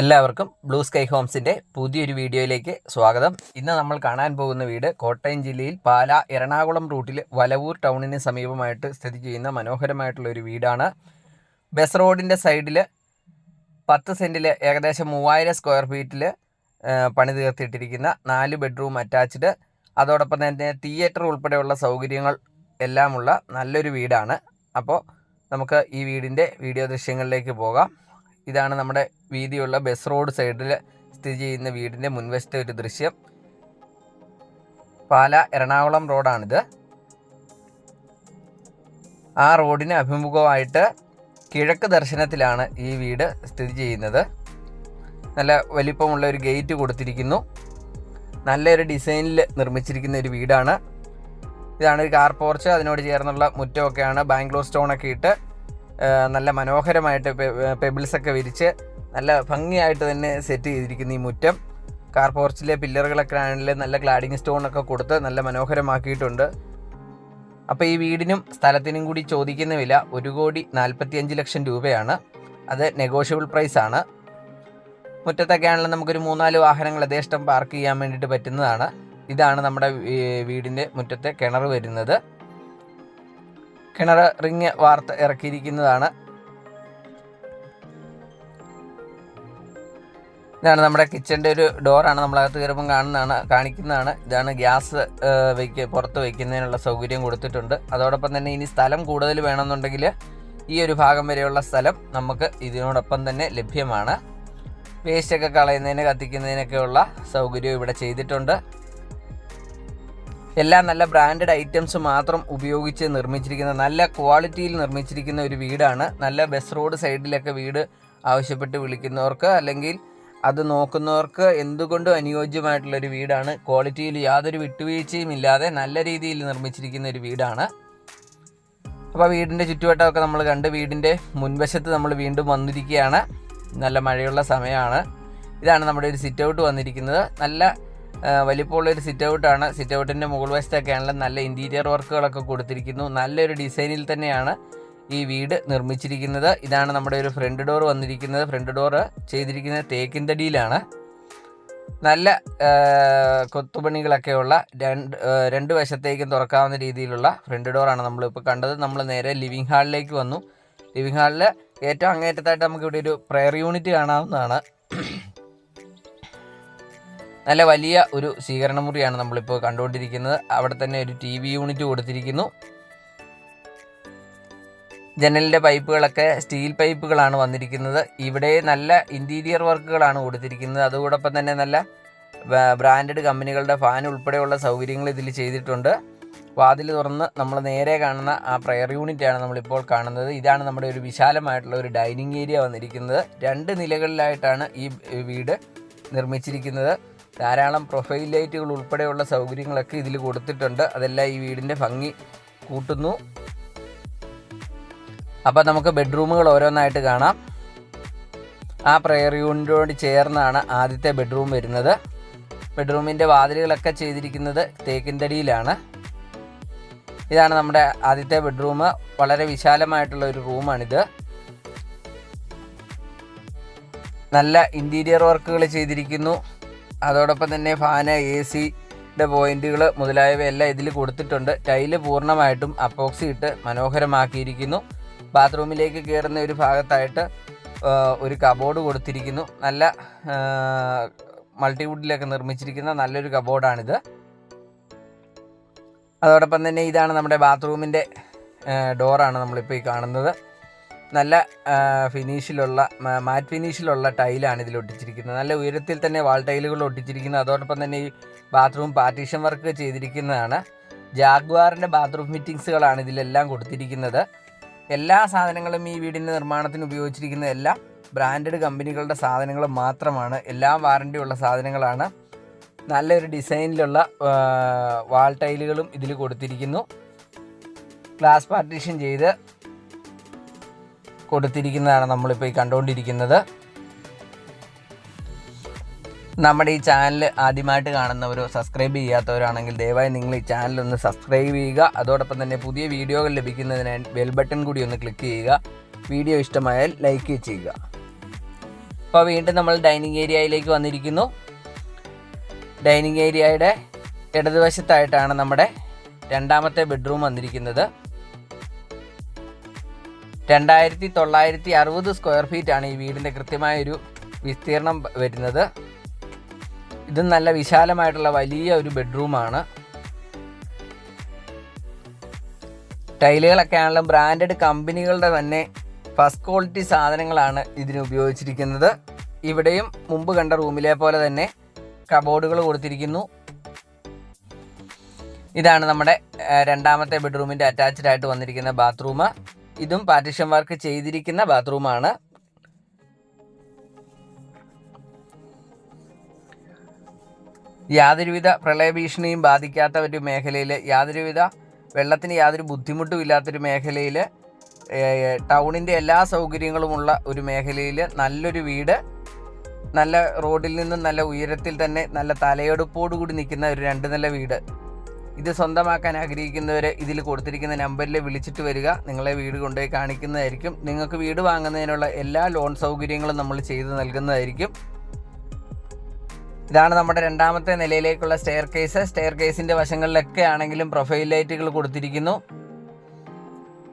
എല്ലാവർക്കും blue sky ഹോംസിന്റെ പുതിയൊരു വീഡിയോയിലേക്ക് സ്വാഗതം. ഇന്ന് നമ്മൾ കാണാൻ പോകുന്ന വീട് കോട്ടയം ജില്ലയിൽ പാല എറണാകുളം റൂട്ടിൽ വലവൂർ ടൗണിന് സമീപമായിട്ട് സ്ഥിതി ചെയ്യുന്ന മനോഹരമായിട്ടുള്ള ഒരു വീടാണ്. ബസ് റോഡിന്റെ സൈഡിൽ പത്ത് സെന്റിൽ ഏകദേശം മൂവായിരം സ്ക്വയർ ഫീറ്റിൽ പണി തീർത്തിട്ടിരിക്കുന്ന നാല് ബെഡ്റൂം അറ്റാച്ച്ഡ്. അതോടൊപ്പം തന്നെ തിയേറ്റർ ഉൾപ്പെടെയുള്ള സൗകര്യങ്ങൾ എല്ലാമുള്ള നല്ലൊരു വീടാണ്. അപ്പോൾ നമുക്ക് ഈ വീടിന്റെ വീഡിയോ ദൃശ്യങ്ങളിലേക്ക് പോകാം. ഇതാണ് നമ്മുടെ വീതിയുള്ള ബസ് റോഡ് സൈഡിൽ സ്ഥിതി ചെയ്യുന്ന വീടിന്റെ മുൻവശത്തെ ഒരു ദൃശ്യം. പാല എറണാകുളം റോഡാണിത് ആ റോഡിന് അഭിമുഖമായിട്ട് കിഴക്ക് ദർശനത്തിലാണ് ഈ വീട് സ്ഥിതി ചെയ്യുന്നത്. നല്ല വലിപ്പമുള്ള ഒരു ഗേറ്റ് കൊടുത്തിരിക്കുന്നു. നല്ലൊരു ഡിസൈനിൽ നിർമ്മിച്ചിരിക്കുന്ന ഒരു വീടാണ്. ഇതാണ് ഒരു കാർ പോർച്ച് അതിനോട് ചേർന്നുള്ള മുറ്റമൊക്കെയാണ് ബാംഗ്ലൂർ സ്റ്റോണൊക്കെ ഇട്ട് നല്ല മനോഹരമായിട്ട് പെബിൾസ് ഒക്കെ വിരിച്ച് നല്ല ഭംഗിയായിട്ട് തന്നെ സെറ്റ് ചെയ്തിരിക്കുന്ന ഈ മുറ്റം. കാർ പോർച്ചിലെ പില്ലറുകളൊക്കെ ആണെങ്കിൽ നല്ല ക്ലാഡിങ് സ്റ്റോണൊക്കെ കൊടുത്ത് നല്ല മനോഹരമാക്കിയിട്ടുണ്ട്. അപ്പോൾ ഈ വീടിനും സ്ഥലത്തിനും കൂടി ചോദിക്കുന്ന വില ഒരു കോടി നാൽപ്പത്തിയഞ്ച് ലക്ഷം രൂപയാണ്. അത് നെഗോഷ്യബിൾ പ്രൈസ് ആണ്. മുറ്റത്തൊക്കെ ആണെങ്കിൽ നമുക്കൊരു മൂന്നാൽ വാഹനങ്ങൾ യഥേഷ്ടം പാർക്ക് ചെയ്യാൻ വേണ്ടിയിട്ട് പറ്റുന്നതാണ്. ഇതാണ് നമ്മുടെ വീടിന്റെ മുറ്റത്തെ കിണർ വരുന്നത്. കിണർ റിങ് വാർത്ത ഇറക്കിയിരിക്കുന്നതാണ്. ഇതാണ് നമ്മുടെ കിച്ചന്റെ ഒരു ഡോറാണ്. നമ്മളകത്ത് കയറുമ്പം കാണുന്നതാണ് കാണിക്കുന്നതാണ്. ഇതാണ് ഗ്യാസ് വയ്ക്ക പുറത്ത് വയ്ക്കുന്നതിനുള്ള സൗകര്യം കൊടുത്തിട്ടുണ്ട്. അതോടൊപ്പം തന്നെ ഇനി സ്ഥലം കൂടുതൽ വേണമെന്നുണ്ടെങ്കിൽ ഈ ഒരു ഭാഗം വരെയുള്ള സ്ഥലം നമുക്ക് ഇതിനോടൊപ്പം തന്നെ ലഭ്യമാണ്. വേസ്റ്റൊക്കെ കളയുന്നതിന് കത്തിക്കുന്നതിനൊക്കെയുള്ള സൗകര്യം ഇവിടെ ചെയ്തിട്ടുണ്ട്. എല്ലാം നല്ല ബ്രാൻഡഡ് ഐറ്റംസ് മാത്രം ഉപയോഗിച്ച് നിർമ്മിച്ചിരിക്കുന്ന നല്ല ക്വാളിറ്റിയിൽ നിർമ്മിച്ചിരിക്കുന്ന ഒരു വീടാണ്. നല്ല ബസ് റോഡ് സൈഡിലൊക്കെ വീട് ആവശ്യപ്പെട്ട് വിളിക്കുന്നവർക്ക് അല്ലെങ്കിൽ അത് നോക്കുന്നവർക്ക് എന്തുകൊണ്ടും അനുയോജ്യമായിട്ടുള്ളൊരു വീടാണ്. ക്വാളിറ്റിയിൽ യാതൊരു വിട്ടുവീഴ്ചയും ഇല്ലാതെ നല്ല രീതിയിൽ നിർമ്മിച്ചിരിക്കുന്ന ഒരു വീടാണ്. അപ്പോൾ വീടിന്റെ ചുറ്റുവട്ടമൊക്കെ നമ്മൾ കണ്ട് വീടിന്റെ മുൻവശത്ത് നമ്മൾ വീണ്ടും വന്നിരിക്കുകയാണ്. നല്ല മഴയുള്ള സമയമാണ്. ഇതാണ് നമ്മുടെ ഒരു സിറ്റ് ഔട്ട് വന്നിരിക്കുന്നത്. നല്ല ആ, വലിപ്പമുള്ള ഒരു സിറ്റ് ഔട്ടാണ് സിറ്റ് ഔട്ടിന്റെ മുകൾ വശത്തൊക്കെയാണെങ്കിലും നല്ല ഇന്റീരിയർ വർക്കുകളൊക്കെ കൊടുത്തിരിക്കുന്നു. നല്ലൊരു ഡിസൈനിൽ തന്നെയാണ് ഈ വീട് നിർമ്മിച്ചിരിക്കുന്നത്. ഇതാണ് നമ്മുടെ ഒരു ഫ്രണ്ട് ഡോർ വന്നിരിക്കുന്നത്. ഫ്രണ്ട് ഡോർ ചെയ്തിരിക്കുന്നത് തേക്കിൻതടിയിലാണ് നല്ല കൊത്തുപണികളൊക്കെ ഉള്ള രണ്ട് രണ്ട് വശത്തേക്കും തുറക്കാവുന്ന രീതിയിലുള്ള ഫ്രണ്ട് ഡോറാണ് നമ്മളിപ്പോൾ കണ്ടത്. നമ്മൾ നേരെ ലിവിങ് ഹാളിലേക്ക് വന്നു. ലിവിങ് ഹാളിൽ ഏറ്റവും അങ്ങേറ്റത്തായിട്ട് നമുക്ക് ഇവിടെ ഒരു പ്രെയർ യൂണിറ്റ് കാണാവുന്നതാണ്. നല്ല വലിയ ഒരു സ്വീകരണ മുറിയാണ് നമ്മളിപ്പോൾ കണ്ടുകൊണ്ടിരിക്കുന്നത്. അവിടെ തന്നെ ഒരു ടി വി യൂണിറ്റ് കൊടുത്തിരിക്കുന്നു. ജനലിന്റെ പൈപ്പുകളൊക്കെ സ്റ്റീൽ പൈപ്പുകളാണ് വന്നിരിക്കുന്നത്. ഇവിടെ നല്ല ഇന്റീരിയർ വർക്കുകളാണ് കൊടുത്തിരിക്കുന്നത്. അതോടൊപ്പം തന്നെ നല്ല ബ്രാൻഡഡ് കമ്പനികളുടെ ഫാൻ ഉൾപ്പെടെയുള്ള സൗകര്യങ്ങൾ ഇതിൽ ചെയ്തിട്ടുണ്ട്. വാതിൽ തുറന്ന് നമ്മൾ നേരെ കാണുന്ന ആ പ്രയർ യൂണിറ്റാണ് നമ്മളിപ്പോൾ കാണുന്നത്. ഇതാണ് നമ്മുടെ ഒരു വിശാലമായിട്ടുള്ള ഒരു ഡൈനിങ് ഏരിയ വന്നിരിക്കുന്നത്. രണ്ട് നിലകളിലായിട്ടാണ് ഈ വീട് നിർമ്മിച്ചിരിക്കുന്നത്. ധാരാളം പ്രൊഫൈൽ ലൈറ്റുകൾ ഉൾപ്പെടെയുള്ള സൗകര്യങ്ങളൊക്കെ ഇതിൽ കൊടുത്തിട്ടുണ്ട്. അതെല്ലാം ഈ വീടിന്റെ ഭംഗി കൂട്ടുന്നു. അപ്പോൾ നമുക്ക് ബെഡ്റൂമുകൾ ഓരോന്നായിട്ട് കാണാം. ആ പ്രയർ യൂണിറ്റോട് ചേർന്നാണ് ആദ്യത്തെ ബെഡ്റൂം വരുന്നത്. ബെഡ്റൂമിന്റെ വാതിലുകളൊക്കെ ചെയ്തിരിക്കുന്നത് തേക്കിൻതടിയിലാണ്. ഇതാണ് നമ്മുടെ ആദ്യത്തെ ബെഡ്റൂം വളരെ വിശാലമായിട്ടുള്ള ഒരു റൂമാണിത് നല്ല ഇന്റീരിയർ വർക്കുകൾ ചെയ്തിരിക്കുന്നു. അതോടൊപ്പം തന്നെ ഫാന് എ സിയുടെ പോയിന്റുകൾ മുതലായവയെല്ലാം ഇതിൽ കൊടുത്തിട്ടുണ്ട്. ടൈൽ പൂർണമായിട്ടും അപ്പോക്സി ഇട്ട് മനോഹരമാക്കിയിരിക്കുന്നു. ബാത്റൂമിലേക്ക് കയറുന്ന ഒരു ഭാഗത്തായിട്ട് ഒരു കബോർഡ് കൊടുത്തിരിക്കുന്നു. നല്ല മൾട്ടിവുഡിലൊക്കെ നിർമ്മിച്ചിരിക്കുന്ന നല്ലൊരു കബോർഡാണിത്. അതോടൊപ്പം തന്നെ ഇതാണ് നമ്മുടെ ബാത്റൂമിന്റെ ഡോറാണ് നമ്മളിപ്പോൾ ഈ കാണുന്നത്. നല്ല ഫിനിഷിലുള്ള മാറ്റ് ഫിനിഷിലുള്ള ടൈലാണ് ഇതിൽ ഒട്ടിച്ചിരിക്കുന്നത്. നല്ല ഉയരത്തിൽ തന്നെ വാൾ ടൈലുകൾ ഒട്ടിച്ചിരിക്കുന്നത്. അതോടൊപ്പം തന്നെ ഈ ബാത്റൂം പാർട്ടീഷൻ വർക്ക് ചെയ്തിരിക്കുന്നതാണ്. ജാഗ്വാറിന്റെ ബാത്റൂം ഫിറ്റിങ്സുകളാണ് ഇതിലെല്ലാം കൊടുത്തിരിക്കുന്നത്. എല്ലാ സാധനങ്ങളും ഈ വീടിന്റെ നിർമ്മാണത്തിന് ഉപയോഗിച്ചിരിക്കുന്ന എല്ലാം ബ്രാൻഡഡ് കമ്പനികളുടെ സാധനങ്ങൾ മാത്രമാണ്. എല്ലാം വാറണ്ടി ഉള്ള സാധനങ്ങളാണ്. നല്ലൊരു ഡിസൈനിലുള്ള വാൾ ടൈലുകളും ഇതിൽ കൊടുത്തിരിക്കുന്നു. ഗ്ലാസ് പാർട്ടീഷൻ ചെയ്ത് കൊടുത്തിരിക്കുന്നതാണ് നമ്മളിപ്പോൾ ഈ കണ്ടുകൊണ്ടിരിക്കുന്നത് നമ്മുടെ ഈ ചാനൽ ആദ്യമായിട്ട് കാണുന്നവരോ സബ്സ്ക്രൈബ് ചെയ്യാത്തവരാണെങ്കിൽ ദയവായി നിങ്ങൾ ഈ ചാനൽ ഒന്ന് സബ്സ്ക്രൈബ് ചെയ്യുക. അതോടൊപ്പം തന്നെ പുതിയ വീഡിയോകൾ ലഭിക്കുന്നതിന് ബെൽ ബട്ടൺ കൂടി ഒന്ന് ക്ലിക്ക് ചെയ്യുക. വീഡിയോ ഇഷ്ടമായാൽ ലൈക്ക് ചെയ്യുക. അപ്പോൾ വീണ്ടും നമ്മൾ ഡൈനിങ് ഏരിയയിലേക്ക് വന്നിരിക്കുന്നു. ഡൈനിങ് ഏരിയയുടെ ഇടതുവശത്തായിട്ടാണ് നമ്മുടെ രണ്ടാമത്തെ ബെഡ്റൂം വന്നിരിക്കുന്നത്. രണ്ടായിരത്തി തൊള്ളായിരത്തി അറുപത് സ്ക്വയർ ഫീറ്റ് ആണ് ഈ വീടിന്റെ കൃത്യമായൊരു വിസ്തീർണം വരുന്നത്. ഇത് നല്ല വിശാലമായിട്ടുള്ള വലിയ ഒരു ബെഡ്റൂമാണ് ടൈലുകളൊക്കെ ആണെങ്കിലും ബ്രാൻഡഡ് കമ്പനികളുടെ തന്നെ ഫസ്റ്റ് ക്വാളിറ്റി സാധനങ്ങളാണ് ഇതിന് ഉപയോഗിച്ചിരിക്കുന്നത്. ഇവിടെയും മുമ്പ് കണ്ട റൂമിലെ പോലെ തന്നെ കബോർഡുകൾ കൊടുത്തിരിക്കുന്നു. ഇതാണ് നമ്മുടെ രണ്ടാമത്തെ ബെഡ്റൂമിന്റെ അറ്റാച്ച്ഡ് ആയിട്ട് വന്നിരിക്കുന്ന ബാത്റൂം ഇതും പാർട്ടിഷൻ വർക്ക് ചെയ്തിരിക്കുന്ന ബാത്റൂമാണ്. യാതൊരുവിധ പ്രളയഭീഷണിയും ബാധിക്കാത്ത ഒരു മേഖലയിൽ യാതൊരുവിധ വെള്ളത്തിന് യാതൊരു ബുദ്ധിമുട്ടും ഇല്ലാത്തൊരു മേഖലയിൽ ടൗണിന്റെ എല്ലാ സൗകര്യങ്ങളുമുള്ള ഒരു മേഖലയിൽ നല്ലൊരു വീട് നല്ല റോഡിൽ നിന്നും നല്ല ഉയരത്തിൽ തന്നെ നല്ല തലയെടുപ്പോടുകൂടി നിൽക്കുന്ന ഒരു രണ്ട് നില വീട്. ഇത് സ്വന്തമാക്കാൻ ആഗ്രഹിക്കുന്നവർ ഇതിൽ കൊടുത്തിരിക്കുന്ന നമ്പറിൽ വിളിച്ചിട്ട് വരിക. നിങ്ങളെ വീട് കൊണ്ടുപോയി കാണിക്കുന്നതായിരിക്കും. നിങ്ങൾക്ക് വീട് വാങ്ങുന്നതിനുള്ള എല്ലാ ലോൺ സൗകര്യങ്ങളും നമ്മൾ ചെയ്തു നൽകുന്നതായിരിക്കും. ഇതാണ് നമ്മുടെ രണ്ടാമത്തെ നിലയിലേക്കുള്ള സ്റ്റെയർ കേസ് സ്റ്റെയർ കേസിന്റെ വശങ്ങളിലൊക്കെ ആണെങ്കിലും പ്രൊഫൈൽ ലൈറ്റുകൾ കൊടുത്തിരിക്കുന്നു.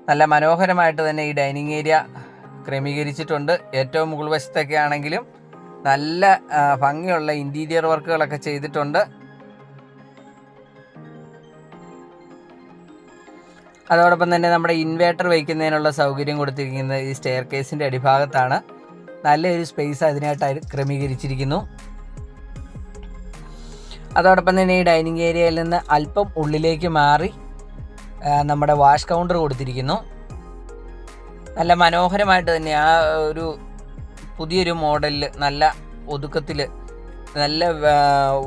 നല്ല മനോഹരമായിട്ട് തന്നെ ഈ ഡൈനിങ് ഏരിയ ക്രമീകരിച്ചിട്ടുണ്ട്. ഏറ്റവും മുകൾ വശത്തൊക്കെ ആണെങ്കിലും നല്ല ഭംഗിയുള്ള ഇന്റീരിയർ വർക്കുകളൊക്കെ ചെയ്തിട്ടുണ്ട്. അതോടൊപ്പം തന്നെ നമ്മുടെ ഇൻവേർട്ടർ വയ്ക്കുന്നതിനുള്ള സൗകര്യം കൊടുത്തിരിക്കുന്നത് ഈ സ്റ്റെയർ കേസിന്റെ അടിഭാഗത്താണ്. നല്ലൊരു സ്പേസ് അതിനായിട്ട് ക്രമീകരിച്ചിരിക്കുന്നു. അതോടൊപ്പം തന്നെ ഈ ഡൈനിങ് ഏരിയയിൽ നിന്ന് അല്പം ഉള്ളിലേക്ക് മാറി നമ്മുടെ വാഷ് കൗണ്ടർ കൊടുത്തിരിക്കുന്നു. നല്ല മനോഹരമായിട്ട് തന്നെ ആ ഒരു പുതിയൊരു മോഡലിൽ നല്ല ഒതുക്കത്തിൽ നല്ല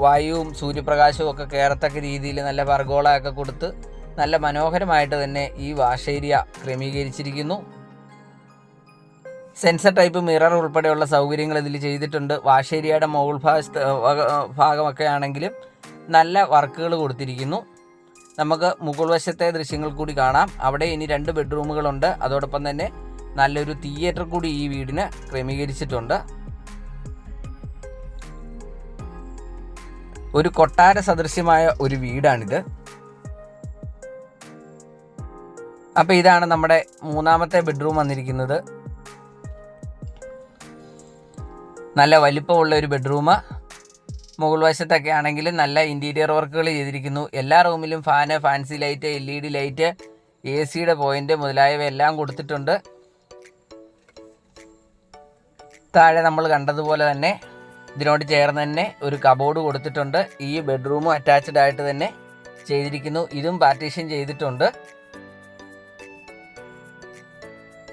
വായുവും സൂര്യപ്രകാശവും ഒക്കെ കയറത്തക്ക രീതിയിൽ നല്ല പർഗോളമൊക്കെ കൊടുത്ത് നല്ല മനോഹരമായിട്ട് തന്നെ ഈ വാഷേരിയ ക്രമീകരിച്ചിരിക്കുന്നു. സെൻസർ ടൈപ്പ് മിറർ ഉൾപ്പെടെയുള്ള സൗകര്യങ്ങൾ ഇതിൽ ചെയ്തിട്ടുണ്ട്. വാഷേരിയയുടെ മോൾ ഭാഗത്ത് ഭാഗമൊക്കെ ആണെങ്കിലും നല്ല വർക്കുകൾ കൊടുത്തിരിക്കുന്നു. നമുക്ക് മുകൾ വശത്തെ ദൃശ്യങ്ങൾ കൂടി കാണാം. അവിടെ ഇനി രണ്ട് ബെഡ്റൂമുകളുണ്ട്. അതോടൊപ്പം തന്നെ നല്ലൊരു തിയേറ്റർ കൂടി ഈ വീടിന് ക്രമീകരിച്ചിട്ടുണ്ട്. ഒരു കൊട്ടാര സദൃശ്യമായ ഒരു വീടാണിത്. അപ്പോൾ ഇതാണ് നമ്മുടെ മൂന്നാമത്തെ ബെഡ്റൂം വന്നിരിക്കുന്നത്. നല്ല വലിപ്പമുള്ള ഒരു ബെഡ്റൂം മുകൾ വശത്തൊക്കെ ആണെങ്കിൽ നല്ല ഇന്റീരിയർ വർക്കുകൾ ചെയ്തിരിക്കുന്നു. എല്ലാ റൂമിലും fan fancy light L E D light A സിയുടെ പോയിന്റ് മുതലായവയെല്ലാം കൊടുത്തിട്ടുണ്ട്. താഴെ നമ്മൾ കണ്ടതുപോലെ തന്നെ ഇതിനോട് ചേർന്ന് തന്നെ ഒരു കബോർഡ് കൊടുത്തിട്ടുണ്ട്. ഈ ബെഡ്റൂമും അറ്റാച്ച്ഡ് ആയിട്ട് തന്നെ ചെയ്തിരിക്കുന്നു. ഇതും പാർട്ടീഷൻ ചെയ്തിട്ടുണ്ട്.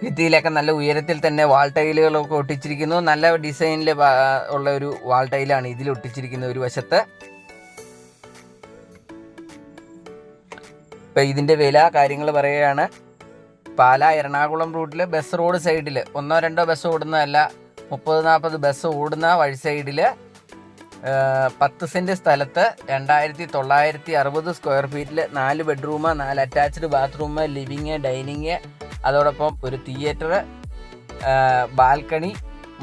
ഭിത്തിയിലൊക്കെ നല്ല ഉയരത്തിൽ തന്നെ വാൾ ടൈലുകളൊക്കെ ഒട്ടിച്ചിരിക്കുന്നു. നല്ല ഡിസൈനിൽ ഉള്ള ഒരു വാൾ ടൈലാണ് ഇതിൽ ഒട്ടിച്ചിരിക്കുന്ന ഒരു വശത്ത്. ഇപ്പം ഇതിന്റെ വില കാര്യങ്ങൾ പറയുകയാണ്. പാല എറണാകുളം റൂട്ടിൽ ബസ് റോഡ് സൈഡിൽ ഒന്നോ രണ്ടോ ബസ് ഓടുന്നതല്ല മുപ്പത് നാൽപ്പത് ബസ് ഓടുന്ന വഴി സൈഡിൽ പത്ത് സെന്റ് സ്ഥലത്ത് രണ്ടായിരത്തി തൊള്ളായിരത്തി അറുപത് സ്ക്വയർ ഫീറ്റിൽ നാല് ബെഡ്റൂം നാല് അറ്റാച്ച്ഡ് ബാത്റൂം ലിവിങ് ഡൈനിങ് അതോടൊപ്പം ഒരു തിയേറ്റർ ബാൽക്കണി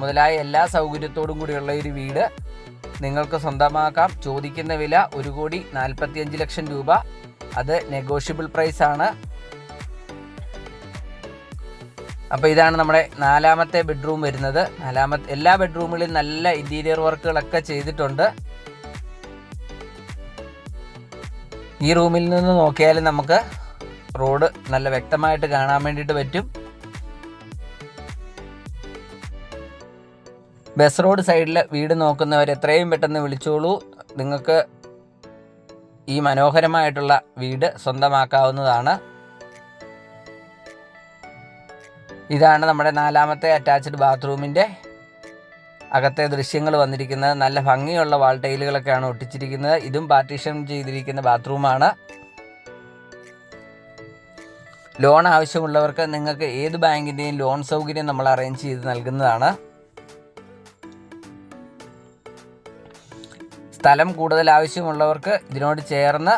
മുതലായ എല്ലാ സൗകര്യത്തോടും കൂടിയുള്ള ഒരു വീട് നിങ്ങൾക്ക് സ്വന്തമാക്കാം. ചോദിക്കുന്ന വില ഒരു കോടി നാൽപ്പത്തിയഞ്ച് ലക്ഷം രൂപ. അത് നെഗോഷ്യബിൾ പ്രൈസ് ആണ്. അപ്പോൾ ഇതാണ് നമ്മുടെ നാലാമത്തെ ബെഡ്റൂം വരുന്നത്. നാലാമത്തെ എല്ലാ ബെഡ്റൂമുകളിലും നല്ല ഇന്റീരിയർ വർക്കുകളൊക്കെ ചെയ്തിട്ടുണ്ട്. ഈ റൂമിൽ നിന്ന് നോക്കിയാൽ നമുക്ക് റോഡ് നല്ല വ്യക്തമായിട്ട് കാണാൻ വേണ്ടിയിട്ട് പറ്റും. ബസ് റോഡ് സൈഡിൽ വീട് നോക്കുന്നവർ എത്രയും പെട്ടെന്ന് വിളിച്ചോളൂ. നിങ്ങൾക്ക് ഈ മനോഹരമായിട്ടുള്ള വീട് സ്വന്തമാക്കാവുന്നതാണ്. ഇതാണ് നമ്മുടെ നാലാമത്തെ അറ്റാച്ച്ഡ് ബാത്റൂമിന്റെ അകത്തെ ദൃശ്യങ്ങൾ വന്നിരിക്കുന്നത്. നല്ല ഭംഗിയുള്ള വാൾ ടൈലുകളൊക്കെയാണ് ഒട്ടിച്ചിരിക്കുന്നത്. ഇതും പാർട്ടീഷൻ ചെയ്തിരിക്കുന്ന ബാത്റൂമാണ് ലോൺ ആവശ്യമുള്ളവർക്ക് നിങ്ങൾക്ക് ഏത് ബാങ്കിന്റെയും ലോൺ സൗകര്യം നമ്മൾ അറേഞ്ച് ചെയ്ത് നൽകുന്നതാണ്. സ്ഥലം കൂടുതൽ ആവശ്യമുള്ളവർക്ക് ഇതിനോട് ചേർന്ന്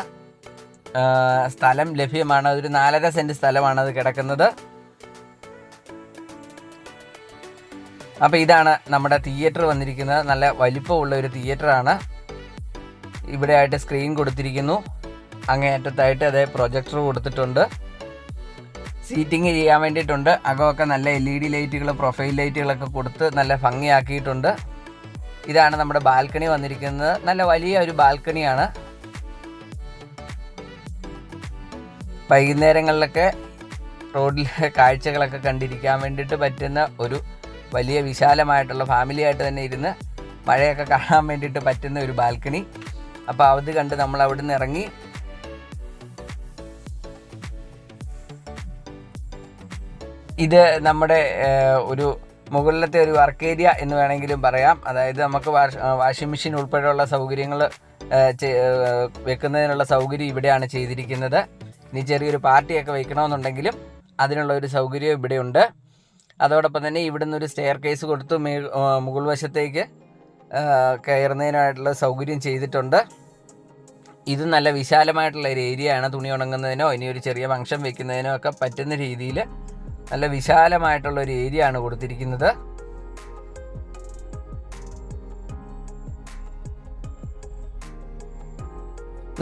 സ്ഥലം ലഭ്യമാണ്. ഒരു നാലര സെന്റ് സ്ഥലമാണ് അത് കിടക്കുന്നത്. അപ്പോൾ ഇതാണ് നമ്മുടെ തിയേറ്റർ വന്നിരിക്കുന്നത്. നല്ല വലിപ്പമുള്ള ഒരു തിയേറ്ററാണ്. ഇവിടെ ആയിട്ട് സ്ക്രീൻ കൊടുത്തിരിക്കുന്നു. അങ്ങേയറ്റത്തായിട്ട് അതേ പ്രൊജക്ടർ കൊടുത്തിട്ടുണ്ട്. സീറ്റിംഗ് ചെയ്യാൻ വേണ്ടിയിട്ടുണ്ട്. അകമൊക്കെ നല്ല എൽ ഇ ഡി ലൈറ്റുകൾ പ്രൊഫൈൽ ലൈറ്റുകളൊക്കെ കൊടുത്ത് നല്ല ഭംഗിയാക്കിയിട്ടുണ്ട്. ഇതാണ് നമ്മുടെ ബാൽക്കണി വന്നിരിക്കുന്നത്. നല്ല വലിയ ഒരു ബാൽക്കണിയാണ്. വൈകുന്നേരങ്ങളിലൊക്കെ റോഡിലെ കാഴ്ചകളൊക്കെ കണ്ടിരിക്കാൻ വേണ്ടിയിട്ട് പറ്റുന്ന ഒരു വലിയ വിശാലമായിട്ടുള്ള ഫാമിലിയായിട്ട് തന്നെ ഇരുന്ന് മഴയൊക്കെ കാണാൻ വേണ്ടിയിട്ട് പറ്റുന്ന ഒരു ബാൽക്കണി. അപ്പോൾ അത് കണ്ട് നമ്മൾ അവിടെ നിന്ന് ഇറങ്ങി ഇത് നമ്മുടെ ഒരു മുകളിലത്തെ ഒരു വർക്ക് ഏരിയ എന്ന് വേണമെങ്കിലും പറയാം. അതായത് നമുക്ക് വാഷ് വാഷിംഗ് മെഷീൻ ഉൾപ്പെടെയുള്ള സൗകര്യങ്ങൾ വെക്കുന്നതിനുള്ള സൗകര്യം ഇവിടെയാണ് ചെയ്തിരിക്കുന്നത്. ഇനി ചെറിയൊരു പാർട്ടിയൊക്കെ വെക്കണമെന്നുണ്ടെങ്കിലും അതിനുള്ള ഒരു സൗകര്യം ഇവിടെയുണ്ട്. അതോടൊപ്പം തന്നെ ഇവിടുന്ന് ഒരു സ്റ്റെയർ കേസ് കൊടുത്ത് മേ മുകൾ വശത്തേക്ക് കയറുന്നതിനായിട്ടുള്ള സൗകര്യം ചെയ്തിട്ടുണ്ട്. ഇത് നല്ല വിശാലമായിട്ടുള്ള ഒരു ഏരിയ ആണ് തുണി ഉണങ്ങുന്നതിനോ ഇനി ഒരു ചെറിയ ഫംഗ്ഷൻ വെക്കുന്നതിനോ ഒക്കെ പറ്റുന്ന രീതിയിൽ നല്ല വിശാലമായിട്ടുള്ള ഒരു ഏരിയ ആണ് കൊടുത്തിരിക്കുന്നത്.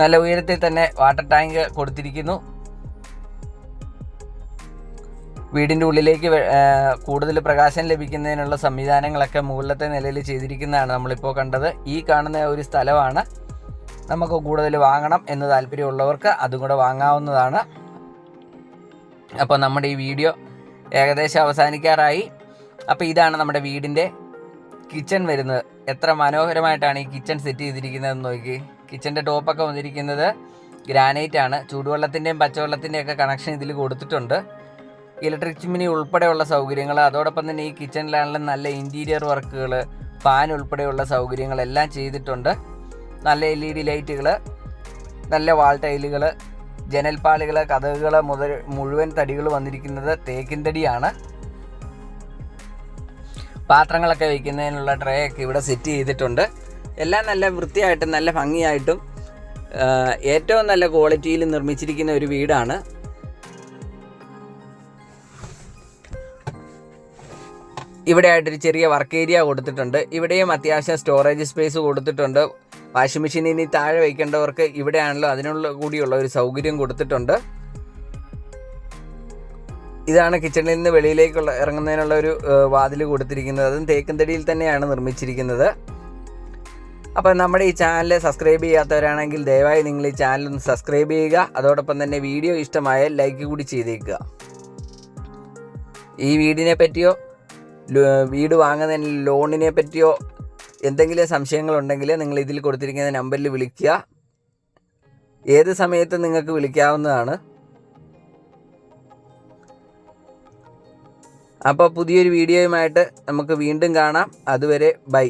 നല്ല ഉയരത്തിൽ തന്നെ വാട്ടർ ടാങ്ക് കൊടുത്തിരിക്കുന്നു. വീടിന്റെ ഉള്ളിലേക്ക് കൂടുതൽ പ്രകാശം ലഭിക്കുന്നതിനുള്ള സംവിധാനങ്ങളൊക്കെ മുകളിലത്തെ നിലയിൽ ചെയ്തിരിക്കുന്നതാണ് നമ്മളിപ്പോൾ കണ്ടത്. ഈ കാണുന്ന ഒരു സ്ഥലമാണ്. നമുക്ക് കൂടുതൽ വാങ്ങണം എന്ന് താല്പര്യമുള്ളവർക്ക് അതും കൂടെ വാങ്ങാവുന്നതാണ്. അപ്പോൾ നമ്മുടെ ഈ വീഡിയോ ഏകദേശം അവസാനിക്കാറായി. അപ്പോൾ ഇതാണ് നമ്മുടെ വീടിന്റെ കിച്ചൺ വരുന്നത്. എത്ര മനോഹരമായിട്ടാണ് ഈ കിച്ചൺ സെറ്റ് ചെയ്തിരിക്കുന്നതെന്ന് നോക്കി. കിച്ചന്റെ ടോപ്പൊക്കെ വന്നിരിക്കുന്നത് ഗ്രാനൈറ്റ് ആണ്. ചൂടുവെള്ളത്തിന്റെയും പച്ചവെള്ളത്തിന്റെയും ഒക്കെ കണക്ഷൻ ഇതിൽ കൊടുത്തിട്ടുണ്ട്. ഇലക്ട്രിക് ചിമ്മിനി ഉൾപ്പെടെയുള്ള സൗകര്യങ്ങൾ അതോടൊപ്പം തന്നെ ഈ കിച്ചണിലാണെങ്കിലും നല്ല ഇന്റീരിയർ വർക്കുകൾ ഫാൻ ഉൾപ്പെടെയുള്ള സൗകര്യങ്ങളെല്ലാം ചെയ്തിട്ടുണ്ട്. നല്ല എൽ ഇ ഡി ലൈറ്റുകൾ നല്ല വാൾ ടൈലുകൾ ജനൽപ്പാളികൾ കഥകൾ മുതൽ മുഴുവൻ തടികൾ വന്നിരിക്കുന്നത് തേക്കിൻ തടിയാണ്. പാത്രങ്ങളൊക്കെ വയ്ക്കുന്നതിനുള്ള ട്രേ ഒക്കെ ഇവിടെ സെറ്റ് ചെയ്തിട്ടുണ്ട്. എല്ലാം നല്ല വൃത്തിയായിട്ടും നല്ല ഭംഗിയായിട്ടും ഏറ്റവും നല്ല ക്വാളിറ്റിയിൽ നിർമ്മിച്ചിരിക്കുന്ന ഒരു വീടാണ്. ഇവിടെ ആയിട്ടൊരു ചെറിയ വർക്ക് ഏരിയ കൊടുത്തിട്ടുണ്ട്. ഇവിടെയും അത്യാവശ്യം സ്റ്റോറേജ് സ്പേസ് കൊടുത്തിട്ടുണ്ട്. വാഷിംഗ് മെഷീൻ ഇനി താഴെ വയ്ക്കേണ്ടവർക്ക് ഇവിടെയാണല്ലോ അതിനുള്ള കൂടിയുള്ള ഒരു സൗകര്യം കൊടുത്തിട്ടുണ്ട്. ഇതാണ് കിച്ചണിൽ നിന്ന് വെളിയിലേക്കുള്ള ഇറങ്ങുന്നതിനുള്ള ഒരു വാതിൽ കൊടുത്തിരിക്കുന്നത്. അതും തേക്കും തടിയിൽ തന്നെയാണ് നിർമ്മിച്ചിരിക്കുന്നത്. അപ്പോൾ നമ്മുടെ ഈ ചാനൽ സബ്സ്ക്രൈബ് ചെയ്യാത്തവരാണെങ്കിൽ ദയവായി നിങ്ങൾ ഈ ചാനൽ ഒന്ന് സബ്സ്ക്രൈബ് ചെയ്യുക. അതോടൊപ്പം തന്നെ വീഡിയോ ഇഷ്ടമായ ലൈക്ക് കൂടി ചെയ്തേക്കുക. ഈ വീടിനെ പറ്റിയോ വീട് വാങ്ങുന്നതിന് ലോണിനെ പറ്റിയോ എന്തെങ്കിലും സംശയങ്ങളുണ്ടെങ്കിൽ നിങ്ങൾ ഇതിൽ കൊടുത്തിരിക്കുന്ന നമ്പറിൽ വിളിക്കുക. ഏത് സമയത്ത് നിങ്ങൾക്ക് വിളിക്കാവുന്നതാണ്. അപ്പോൾ പുതിയൊരു വീഡിയോയുമായിട്ട് നമുക്ക് വീണ്ടും കാണാം. അതുവരെ ബൈ.